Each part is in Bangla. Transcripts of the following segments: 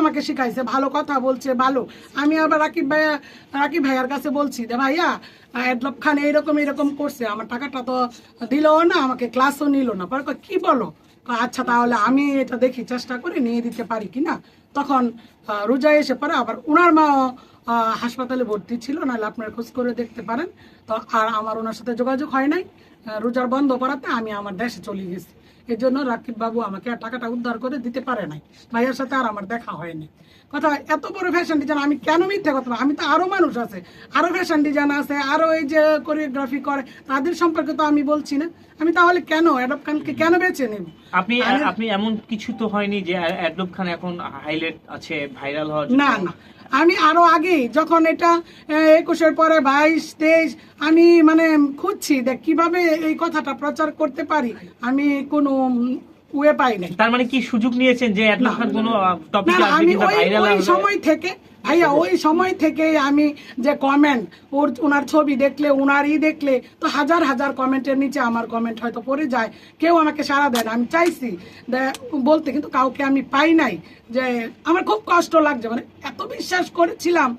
আমাকে শিখাইছে, ভালো কথা বলছে, ভালো। আমি আবার রাকিব ভাইয়া, রাকিব ভাইয়ার কাছে বলছি ভাইয়া খান এরকম করছে, আমার টাকাটা তো না, আমাকে ক্লাসও নিল না। কি বলো? আচ্ছা তাহলে আমি এটা দেখি, চেষ্টা করে নিয়ে দিতে পারি কি না? তখন রোজা এসে পরে আবার ওনার মাও হাসপাতালে ভর্তি ছিল, নাহলে আপনার খোঁজ করে দেখতে পারেন। তো, আর আমার ওনার সাথে যোগাযোগ হয় নাই রোজার বন্ধ করাতে আমি আমার দেশে চলে গেছি। এই জন্য রাকিব বাবু আমাকে আর টাকাটা উদ্ধার করে দিতে পারে নাই। ভাইয়ের সাথে আর আমার দেখা হয়নি কথা এত বড় ফ্যাশন ডিজাইন আমি কেন মিথ্যে কথা? আমি তো আরও মানুষ আছে আরও ফ্যাশন ডিজাইন আছে আরও এই যে কোরিওগ্রাফি করে তাদের সম্পর্কে তো আমি বলছি না। আমি তাহলে কেন অ্যাডব খানকে কেন বেছে নেব? আপনি আপনি এমন কিছু তো হয়নি যে অ্যাডলব খান এখন হাইলাইট আছে ভাইরাল হওয়ার না না। আমি আরও আগে যখন এটা একুশের পরে বাইশ তেইশ আমি মানে খুঁজছি দেখ কীভাবে এই কথাটা প্রচার করতে পারি। আমি কোনো ওয়ে পাই নাই তার মানে কি সুযোগ নিয়েছেন যে কোনো টপিক আমি ওই সময় থেকে ভাইয়া, ওই সময় থেকে আমি যে কমেন্ট ওর, ওনার ছবি দেখলে, ওনার ই দেখলে, তো হাজার হাজার কমেন্টের নিচে আমার কমেন্ট হয়তো পড়ে যায়। কেউ আমাকে সাড়া দেয় না। আমি চাইছি বলতে কিন্তু কাউকে আমি পাই নাই যে, আমার খুব কষ্ট লাগছে। মানে এত বিশ্বাস করেছিলাম।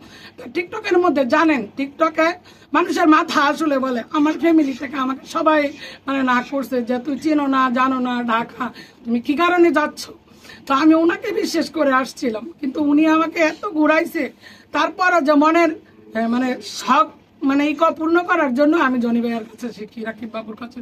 টিকটকের মধ্যে, জানেন, টিকটকে মানুষের মাথা আসলে বলে, আমার ফ্যামিলি থেকে আমাকে সবাই মানে না করছে যে, তুই চিনো না, জানো না, ঢাকা, তুমি কি কারণে যাচ্ছ? তো আমি ওনাকে বিশ্বাস করে আসছিলাম কিন্তু উনি আমাকে এত ঘুরাইছে তারপর যে মনের মানে শখ মানে এই পূর্ণ করার জন্য আমি জনি ভাইয়ের কাছে শিখি রাকিব বাবুর কাছে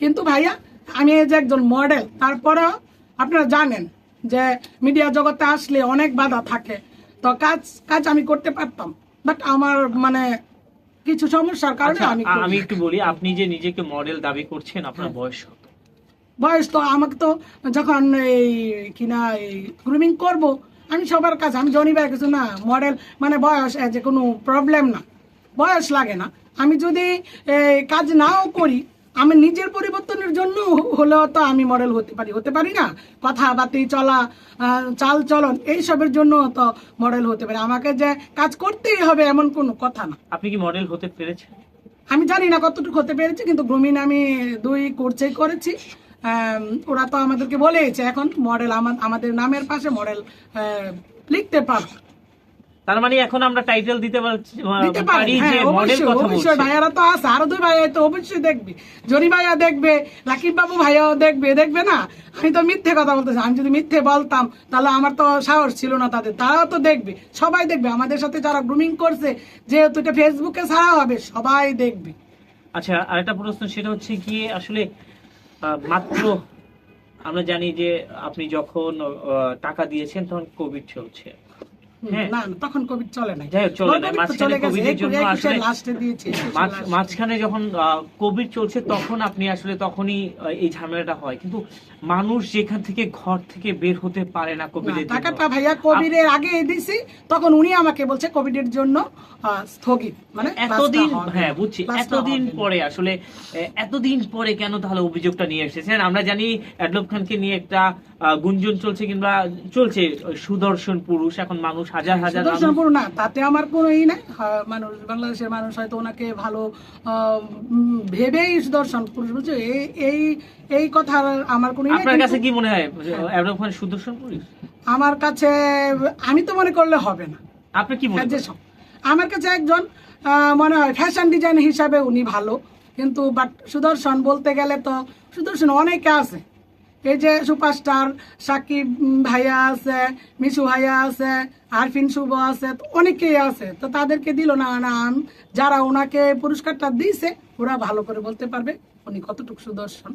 কিন্তু ভাইয়া আমি এই যে একজন মডেল তারপরেও আপনারা জানেন যে মিডিয়া জগতে আসলে অনেক বাধা থাকে। তো কাজ কাজ আমি করতে পারতাম বাট আমার মানে কিছু সমস্যার কারণে আচ্ছা আমি আমি একটু বলি আপনি যে নিজেকে মডেল দাবি করছেন আপনার বয়স কত? বয়স তো আমাকে তো যখন এই কিনা এই গ্রুমিং করব আমি সবার কাছে আমি জনি ভাই কিছু না মডেল মানে বয়স যে কোনো প্রবলেম না বয়স লাগে না। আমি যদি এই, কাজ নাও করি আমি নিজের পরিবর্তনের জন্য হলেও তো আমি মডেল হতে পারি হতে পারি না। কথাবার্তি চলা চাল চলন এইসবের জন্য তো মডেল হতে পারি। আমাকে যে কাজ করতেই হবে এমন কোনো কথা না। আপনি কি মডেল হতে পেরেছেন? আমি জানি না কতটুকু হতে পেরেছি কিন্তু গ্রুমিন আমি দুই কোর্সেই করেছি। ওরা তো আমাদেরকে বলেছে এখন মডেল আমাদের নামের পাশে মডেল লিখতে পারো। তার মানে এখন আমরা টাইটেল দিতে পারি যে হ্যাঁ, মডেল অবশ্যই কথা অবশ্যই ভাইয়ারা তো আছে আরও দুই ভাইয়া তো অবশ্যই দেখবে। জনি ভাইয়া দেখবে রাকিব বাবু ভাইয়াও দেখবে দেখবে না? আমি তো মিথ্যে কথা বলতেছি আমি যদি মিথ্যে বলতাম তাহলে আমার তো সাহস ছিল না তাদের। তারাও তো দেখবে সবাই দেখবে। আমাদের সাথে যারা গ্রুমিং করছে যেহেতু এটা ফেসবুকে ছাড়া হবে সবাই দেখবে। আচ্ছা আরেকটা প্রশ্ন সেটা হচ্ছে কি আসলে মাত্র আমরা জানি যে আপনি যখন টাকা দিয়েছেন তখন কোভিড চলছে। না না, তখন কোভিড চলে নাই। চলে নাই। মাঝখানে কোভিডের জন্য আসলে- যখন কোভিড চলছে তখন আপনি আসলে তখনই এই ঝামেলাটা হয়। কিন্তু মানুষ যেখান থেকে ঘর থেকে বের হতে পারে না কোভিডের টাকাটা ভাইয়া কোভিড এর আগে দিছি তখন উনি আমাকে বলছে কোভিড এর জন্য স্থগিত মানে এতদিন হ্যাঁ বুঝছি। এতদিন পরে আসলে এতদিন পরে কেন তাহলে অভিযোগটা নিয়ে এসেছেন? আমরা জানি অ্যাডলব খানকে নিয়ে একটা গুঞ্জন চলছে কিংবা চলছে সুদর্শন পুরুষ এখন মানুষ হাজার হাজার মানুষ সুদর্শনপুর না তাতে আমার কোনো ই নাই। হ্যাঁ, মানুষ বাংলাদেশের মানুষ হয়তো ওনাকে ভালো আহ, ভেবেই সুদর্শন পুরুষ বুঝছ এই এই কথা আমার কোনো আপনার কাছে কি মনে হয় অ্যাডলব খান সুদর্শন পুরুষ? আমার কাছে আমি তো মনে করলে হবে না। আপনি কি মনে হ্যাঁ, করেন? আমার কাছে একজন মনে হয় ফ্যাশন ডিজাইন হিসাবে উনি ভালো। কিন্তু বাট সুদর্শন বলতে গেলে তো সুদর্শন অনেকে আছে। এই যে সুপারস্টার সাকিব ভাইয়া আছে, মিশু ভাইয়া আছে, আরফিন শুভ আছে অনেকেই আছে। তো তাদেরকে দিল, না নাম যারা ওনাকে পুরস্কারটা দিয়েছে, ওরা ভালো করে বলতে পারবে, উনি কতটুকু সুদর্শন।